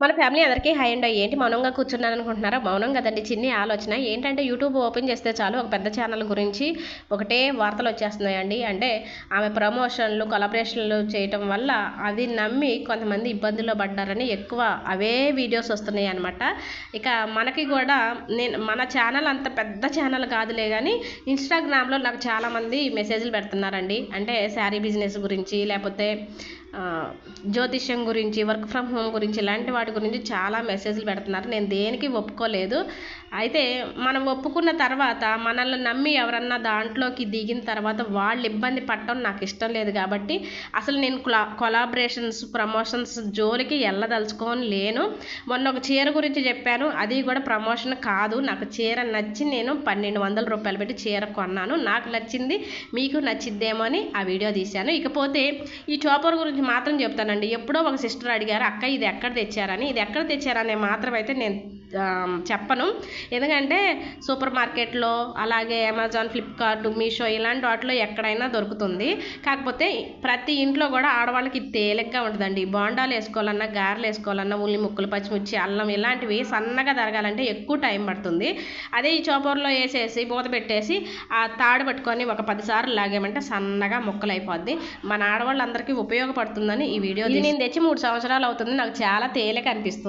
మన ఫ్యామిలీ అందరికీ high and. ఏంటి మౌనంగా కూర్చున్నాను అనుకుంటున్నారా? మౌనం కదండి చిన్ని ఆలోచన. ఏంటంటే యూట్యూబ్ ఓపెన్ చేస్తే చాలు ఒక పెద్ద ఛానల్ గురించి ఒకటే వార్తలు వచ్చేస్తున్నాయండి. అంటే ఆమె ప్రమోషన్లు కొలబరేషన్లు చేయటం వల్ల అది నమ్మి కొంతమంది ఇబ్బందుల్లో పడ్డారని ఎక్కువ అవే వీడియోస్ వస్తున్నాయి అనమాట ఇక మనకి కూడా నేను మన ఛానల్ అంత పెద్ద ఛానల్ కాదులే కానీ ఇన్స్టాగ్రామ్లో నాకు చాలామంది మెసేజ్లు పెడుతున్నారండి. అంటే శారీ బిజినెస్ గురించి లేకపోతే జ్యోతిష్యం గురించి వర్క్ ఫ్రమ్ హోమ్ గురించి ఇలాంటి వాటి గురించి చాలా మెసేజ్లు పెడుతున్నారు. నేను దేనికి ఒప్పుకోలేదు. అయితే మనం ఒప్పుకున్న తర్వాత మనల్ని నమ్మి ఎవరన్నా దాంట్లోకి దిగిన తర్వాత వాళ్ళు ఇబ్బంది పడటం నాకు ఇష్టం లేదు కాబట్టి అసలు నేను కొలా కొలాబరేషన్స్ ప్రమోషన్స్ జోలికి వెళ్ళదలుచుకొని లేను. మొన్న ఒక చీర గురించి చెప్పాను. అది కూడా ప్రమోషన్ కాదు. నాకు చీర నచ్చి నేను పన్నెండు వందల రూపాయలు పెట్టి చీర కొన్నాను. నాకు నచ్చింది మీకు నచ్చిద్దేమో అని ఆ వీడియో తీశాను. ఇకపోతే ఈ చోపర్ గురించి మాత్రం చెప్తానండి. ఎప్పుడో ఒక సిస్టర్ అడిగారు అక్క ఇది ఎక్కడ తెచ్చారని? ఇది ఎక్కడ తెచ్చారనే మాత్రం అయితే నేను చెప్పను. ఎందుకంటే సూపర్ మార్కెట్లో అలాగే అమెజాన్ ఫ్లిప్కార్ట్ మీషో ఇలాంటి వాటిలో ఎక్కడైనా దొరుకుతుంది. కాకపోతే ప్రతి ఇంట్లో కూడా ఆడవాళ్ళకి తేలిగ్గా ఉంటుందండి. బోండాలు వేసుకోవాలన్నా గారెలు వేసుకోవాలన్నా ఉల్లి ముక్కలు పచ్చిమిర్చి అల్లం ఇలాంటివి సన్నగా తరగాలంటే ఎక్కువ టైం పడుతుంది. అదే ఈ చోపర్లో వేసేసి మూత పెట్టేసి ఆ తాడు పట్టుకొని ఒక పదిసార్లు లాగామంటే సన్నగా ముక్కలు అయిపోద్ది మన ఆడవాళ్ళందరికీ ఉపయోగపడుతుందని ఈ వీడియో నేను తెచ్చి మూడు సంవత్సరాలు అవుతుంది. నాకు చాలా తేలిక అనిపిస్తుంది